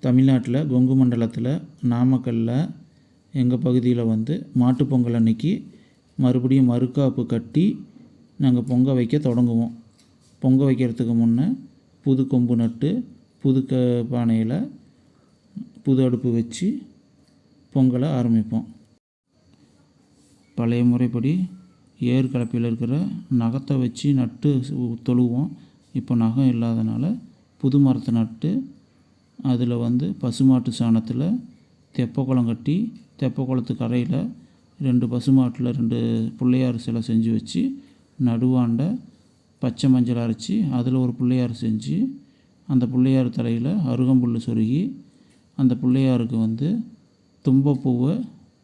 தமிழ்நாட்டில் கொங்கு மண்டலத்தில் நாமக்கல்லில் எங்கள் பகுதியில் வந்து மாட்டுப்பொங்கல் அன்னைக்கு மறுபடியும் மறுக்காப்பு கட்டி நாங்கள் பொங்க வைக்க தொடங்குவோம். பொங்க வைக்கிறதுக்கு முன்னே புது கொம்பு நட்டு புது க பானையில் புது அடுப்பு வச்சு பொங்கலை ஆரம்பிப்போம். பழைய முறைப்படி ஏர் கலப்பையில் இருக்கிற நகத்தை வச்சு நட்டு சு- தொழுவோம். இப்போ நகம் இல்லாதனால புது மரத்தை நட்டு அதில் வந்து பசுமாட்டு சாணத்தில் தெப்பக்குளம் கட்டி தெப்பக்குளத்து கரையில் ரெண்டு பசுமாட்டில் ரெண்டு பிள்ளையார் சிலை செஞ்சு வச்சு நடுவாண்ட பச்சை மஞ்சள் அரைச்சி அதில் ஒரு பிள்ளையார் செஞ்சு அந்த பிள்ளையார் தலையில் அருகம்புல் சொருகி அந்த பிள்ளையாருக்கு வந்து தும்பப்பூவை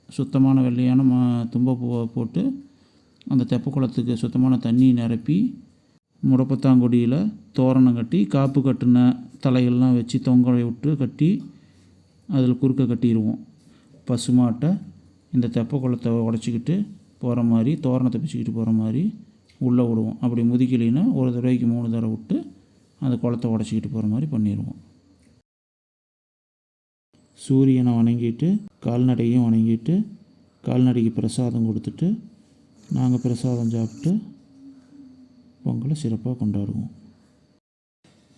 சுத்தமான வெள்ளையான மா தும்பப்பூவை போட்டு அந்த தெப்பக்குளத்துக்கு சுத்தமான தண்ணி நிரப்பி முடப்பத்தாங்கொடியில் தோரணம் கட்டி காப்பு கட்டின தலைகள்லாம் வச்சு தொங்கலை விட்டு கட்டி அதில் குறுக்க கட்டிடுவோம். பசுமாட்டை இந்த தெப்ப குளத்தை உடச்சிக்கிட்டு போகிற மாதிரி தோரணத்தை பிச்சுக்கிட்டு போகிற மாதிரி உள்ளே விடுவோம். அப்படி முதிக்கலைன்னா ஒரு தடவைக்கு மூணு தடவை விட்டு அந்த குளத்தை உடச்சிக்கிட்டு போகிற மாதிரி பண்ணிடுவோம். சூரியனை வணங்கிட்டு கால்நடையும் வணங்கிட்டு கால்நடைக்கு பிரசாதம் கொடுத்துட்டு நாங்கள் பிரசாதம் சாப்பிட்டு பொங்கலை சிறப்பாக கொண்டாடுவோம்.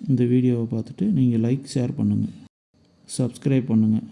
இந்த வீடியோவை பார்த்துட்டு நீங்கள் லைக் ஷேர் பண்ணுங்கள் சப்ஸ்கிரைப் பண்ணுங்கள்